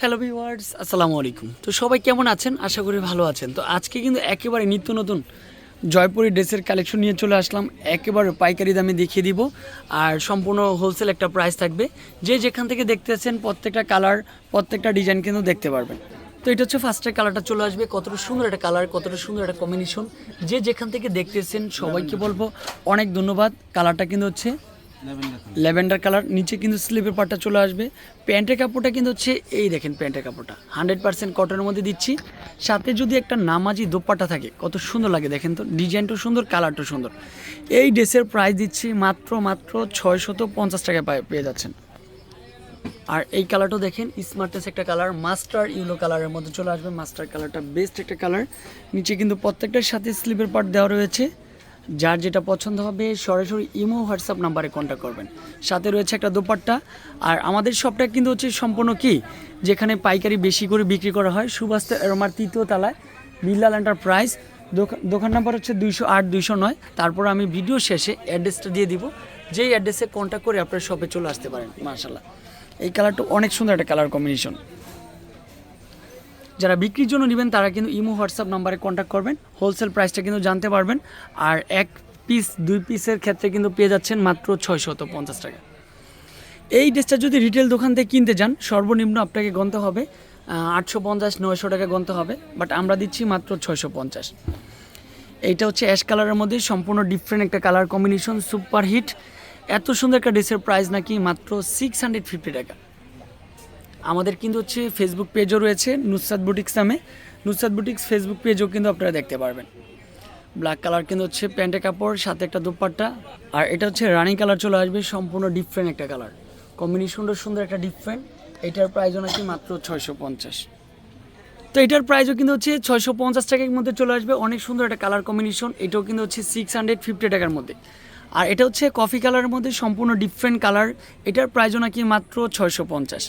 Hello viewers আসসালামু আলাইকুম। তো সবাই কেমন আছেন? আশা করি ভালো আছেন। তো আজকে কিন্তু একেবারে নিত্য নতুন জয়পুরি ড্রেসের কালেকশন নিয়ে চলে আসলাম। একেবারে পাইকারি দামে দেখিয়ে দিব। আর সম্পূর্ণ হোলসেল একটা প্রাইস থাকবে। যে যেখান থেকে দেখতে দেখতেছেন প্রত্যেকটা কালার প্রত্যেকটা ডিজাইন কিন্তু দেখতে পারবেন। তো এটা হচ্ছে ফার্স্টের কালারটা চলে আসবে। কতটা সুন্দর একটা কালার কতটা সুন্দর একটা কম্বিনেশন যে যেখান থেকে দেখতেছেন সবাইকে বলব, অনেক ধন্যবাদ। কালারটা কিন্তু হচ্ছে ল্যাভেন্ডার কালার নিচে কিন্তু স্লিপের পার্টটা চলে আসবে। প্যান্টের কাপড়টা কিন্তু হচ্ছে, এই দেখেন প্যান্টের কাপড়টা। হান্ড্রেড পার্সেন্ট কটনের মধ্যে দিচ্ছি। সাথে যদি একটা নামাজি দোপাট্টা থাকে, কত সুন্দর লাগে দেখেন তো ডিজাইনটাও সুন্দর কালারটাও সুন্দর। এই ড্রেসের প্রাইস দিচ্ছি মাত্র মাত্র ছয়শত পঞ্চাশ টাকায় পায়ে- যাচ্ছেন। আর এই কালারটাও দেখেন স্মার্টেস্ট একটা কালার মাস্টার ইউলো কালারের মধ্যে চলে আসবে। মাস্টার কালারটা বেস্ট একটা কালার নিচে কিন্তু প্রত্যেকটার সাথে স্লিপের পার্ট দেওয়া রয়েছে। যার যেটা পছন্দ হবে সরাসরি ইমো, হোয়াটসঅ্যাপ নাম্বারে কন্ট্যাক্ট করবেন। সাথে রয়েছে একটা দোপাট্টা। আর আমাদের শপটা কিন্তু হচ্ছে সম্পূর্ণ কি? যেখানে পাইকারি বেশি করে বিক্রি করা হয়। সুবাস্ত এরমার তৃতীয় তলায় বিল্লাল এন্টারপ্রাইজ দোকান নাম্বার হচ্ছে দুইশো আট, দুইশো নয়। তারপর আমি ভিডিও শেষে অ্যাড্রেসটা দিয়ে দিব। যেই অ্যাড্রেসে কন্ট্যাক্ট করে আপনার শপে চলে আসতে পারেন মার্শাল্লাহ এই কালারটা অনেক সুন্দর একটা কালার কম্বিনেশন যারা বিক্রির জন্য নেবেন, তারা কিন্তু ইমো, হোয়াটসঅ্যাপ নাম্বারে কন্ট্যাক্ট করবেন। হোলসেল প্রাইসটা কিন্তু জানতে পারবেন। আর এক পিস দুই পিসের ক্ষেত্রে কিন্তু পেয়ে যাচ্ছেন মাত্র ছয়শত পঞ্চাশ টাকা। এই ড্রেসটা যদি রিটেল দোকান থেকে কিনতে যান, সর্বনিম্ন আপনাকে গণতে হবে আটশো পঞ্চাশ, নয়শো টাকা গণতে হবে বাট আমরা দিচ্ছি মাত্র ছয়শো পঞ্চাশ। এইটা হচ্ছে অ্যাশ কালারের মধ্যে, সম্পূর্ণ ডিফারেন্ট একটা কালার কম্বিনেশন সুপার হিট এত সুন্দর একটা ড্রেসের প্রাইস নাকি মাত্র সিক্স হান্ড্রেড ফিফটি টাকা। আমাদের কিন্তু হচ্ছে ফেসবুক পেজও রয়েছে, নুসরাত বুটিক্স নামে। নুসরাত বুটিক্স ফেসবুক পেজও কিন্তু আপনারা দেখতে পারবেন। ব্ল্যাক কালার কিন্তু হচ্ছে প্যান্টের কাপড়, সাথে একটা দুপাট্টা। আর এটা হচ্ছে রানিং কালার চলে আসবে, সম্পূর্ণ ডিফারেন্ট একটা কালার কম্বিনেশনটা সুন্দর একটা ডিফারেন্ট এটার প্রাইসও নাকি মাত্র ছয়শো পঞ্চাশ। তো এটার প্রাইসও কিন্তু হচ্ছে ছয়শো পঞ্চাশ টাকার মধ্যে চলে আসবে। অনেক সুন্দর একটা কালার কম্বিনেশন এটাও কিন্তু হচ্ছে সিক্স হান্ড্রেড ফিফটি টাকার মধ্যে। আর এটা হচ্ছে কফি কালারের মধ্যে সম্পূর্ণ ডিফারেন্ট কালার এটার প্রাইসও নাকি মাত্র ছয়শো পঞ্চাশ।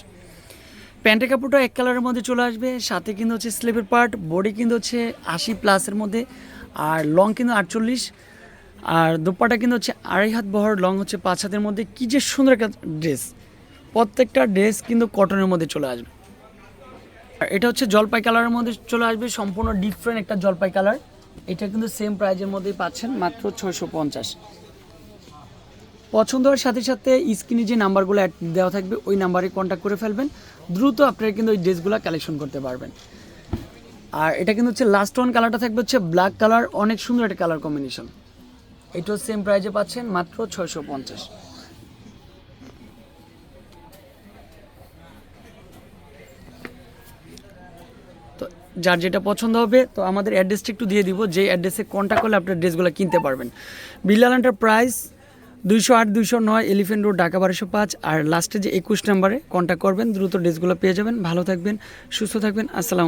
প্যান্টের কাপড়টা এক কালারের মধ্যে চলে আসবে, সাথে কিন্তু হচ্ছে স্লিপের পার্ট বডি কিন্তু হচ্ছে আশি প্লাসের মধ্যে, আর লং কিন্তু আটচল্লিশ, আর দোপাটা কিন্তু হচ্ছে আড়াই হাত বহর লং হচ্ছে পাঁচ হাতের মধ্যে। কী যে সুন্দর একটা ড্রেস প্রত্যেকটা ড্রেস কিন্তু কটনের মধ্যে চলে আসবে। আর এটা হচ্ছে জলপাই কালারের মধ্যে চলে আসবে, সম্পূর্ণ ডিফারেন্ট একটা জলপাই কালার এটা কিন্তু সেম প্রাইজের মধ্যেই পাচ্ছেন মাত্র ছয়শো পঞ্চাশ। পছন্দ হওয়ার সাথে সাথে স্ক্রিনে যে নাম্বারগুলো দেওয়া থাকবে, ওই নাম্বারে কন্ট্যাক্ট করে ফেলবেন। দ্রুত আপনারা কিন্তু ওই ড্রেসগুলো কালেকশন করতে পারবেন। আর এটা কিন্তু হচ্ছে লাস্ট ওয়ান কালারটা থাকবে হচ্ছে ব্ল্যাক কালার অনেক সুন্দর একটা কালার কম্বিনেশন এটাও সেম প্রাইজে পাচ্ছেন মাত্র ছয়শো পঞ্চাশ। তো যার যেটা পছন্দ হবে, তো আমাদের অ্যাড্রেসটা একটু দিয়ে দিব যে অ্যাড্রেসে কন্ট্যাক্ট করলে আপনার ড্রেসগুলো কিনতে পারবেন। বিল্লাল প্রাইস দুইশো আট, দুইশো নয় এলিফেন্ট রোড ঢাকা বারোশো পাঁচ। আর লাস্টে যে একুশ নাম্বারে কন্ট্যাক্ট করবেন, দ্রুত ড্রেসগুলো পেয়ে যাবেন। ভালো থাকবেন, সুস্থ থাকবেন। আসসালাম